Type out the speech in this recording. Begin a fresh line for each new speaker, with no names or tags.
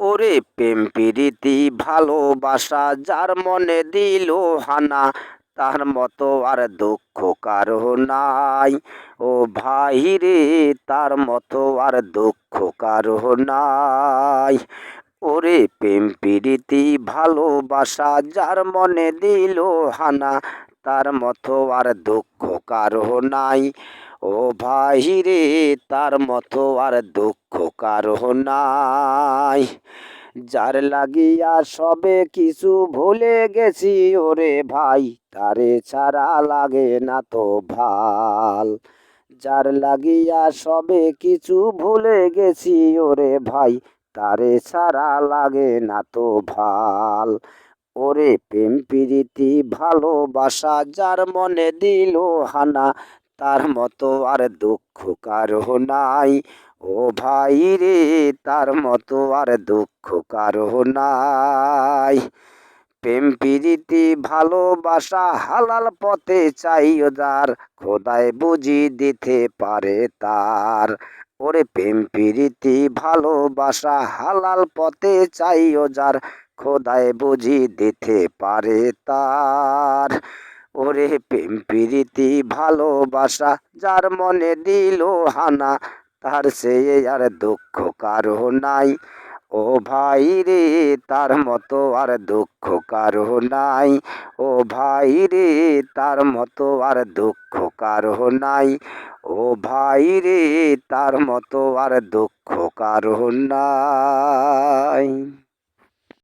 ওরে প্রেম প্রীতি ভালোবাসা যার মনে দিল হানা, তার মতো আর দুঃখ কারও নাই। ও ভাই রে, তার মতো আর দুঃখ কারও নাই। ওরে প্রেম প্রীতি ভালোবাসা যার মনে দিল হানা, তার মতো আর দুঃখ কারও নাই। ও ভাই রে তার মতো আর দুঃখ কারও নাই। যার লাগিয়া সবে কিছু ভুলে গেছি, ওরে ভাই, তারে ছাড়া লাগে না তো ভালো। যার লাগিয়া সবে কিছু ভুলে গেছি, ওরে ভাই, তারে ছাড়া লাগে না তো ভালো। ওরে প্রেম প্রীতি ভালোবাসা, যার মনে দিল হানা তার মতো আর দুঃখ কারও নাই। ও ভাই রে, তার মতো আর দুঃখ কারও নাই। প্রেম প্রীতি, ভালোবাসা হালাল পথে চাইও যার, খোদায় বুঝি দিতে পারে তার। ওরে প্রেম প্রীতি, ভালোবাসা হালাল পথে চাইও যার, খোদায় বুঝি দিতে পারে তার। ওরে প্রেম, প্রীতি, ভালোবাসা, যার মনে দিল হানা, তার সে আর দুঃখ কারও নাই। ও ভাই রে, তার মতো আর দুঃখ কারও নাই। ও ভাই রে, তার মতো আর দুঃখ কারও নাই। ও ভাই রে, তার মতো আর দুঃখ কারও নাই।